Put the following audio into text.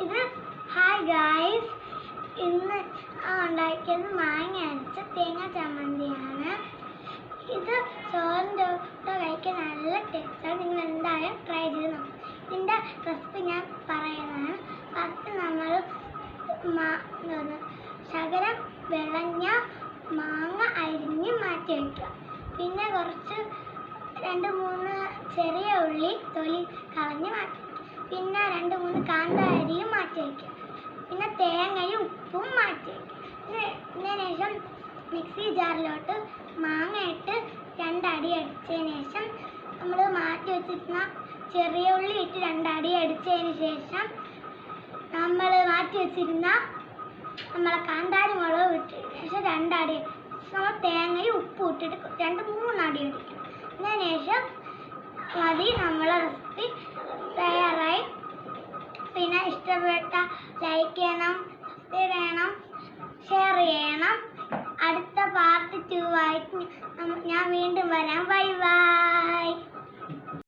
ഇത് hi guys. ഇന്ന് ഉണ്ടാക്കിയത് മാങ്ങ അരച്ച തേങ്ങ ചമ്മന്തിയാണ്. ഇത് ചോറിന്റെ കൂടെ കഴിക്കാൻ നല്ല ടേസ്റ്റാണ് നിങ്ങൾ എന്തായാലും ട്രൈ ചെയ്ത് നോക്കും. ഇതിന്റെ റെസിപ്പി ഞാൻ പറയുന്നതാണ്. ഫസ്റ്റ് നമ്മൾ മാ- ശകലം വിളഞ്ഞ മാങ്ങ അരിഞ്ഞ് മാറ്റി വയ്ക്കുക പിന്നെ കുറച്ച് രണ്ട് മൂന്ന് ചെറിയ ഉള്ളി തൊലി കളഞ്ഞ് മാറ്റി പിന്നെ രണ്ട് മൂന്ന് കാന്ത അരിയും മാറ്റി വയ്ക്കുക പിന്നെ തേങ്ങയും ഉപ്പും മാറ്റി വയ്ക്കുക ശേഷം മിക്സി ജാറിലോട്ട് മാങ്ങ ഇട്ട് രണ്ടടി അടിച്ചതിന് ശേഷം നമ്മൾ മാറ്റി വെച്ചിരുന്ന ചെറിയ ഉള്ളി ഇട്ട് രണ്ടടി അടിച്ചതിന് ശേഷം നമ്മൾ മാറ്റി വെച്ചിരുന്ന നമ്മളെ കാന്താരി മുളക് ഇട്ട് ശേഷം രണ്ടടി നമ്മൾ തേങ്ങയും ഉപ്പും ഇട്ടിട്ട് രണ്ട് മൂന്നടി അടിക്കണം അതിന് ശേഷം മതി നമ്മളെ റെസിപ്പി പിന്നെ ഇഷ്ടപ്പെട്ട ലൈക്ക് ചെയ്യണം സബ്സ്ക്രൈബ് ചെയ്യണം ഷെയർ ചെയ്യണം. അടുത്ത പാർട്ട് ടു ആയിട്ട് ഞാൻ വീണ്ടും വരാം. Bye bye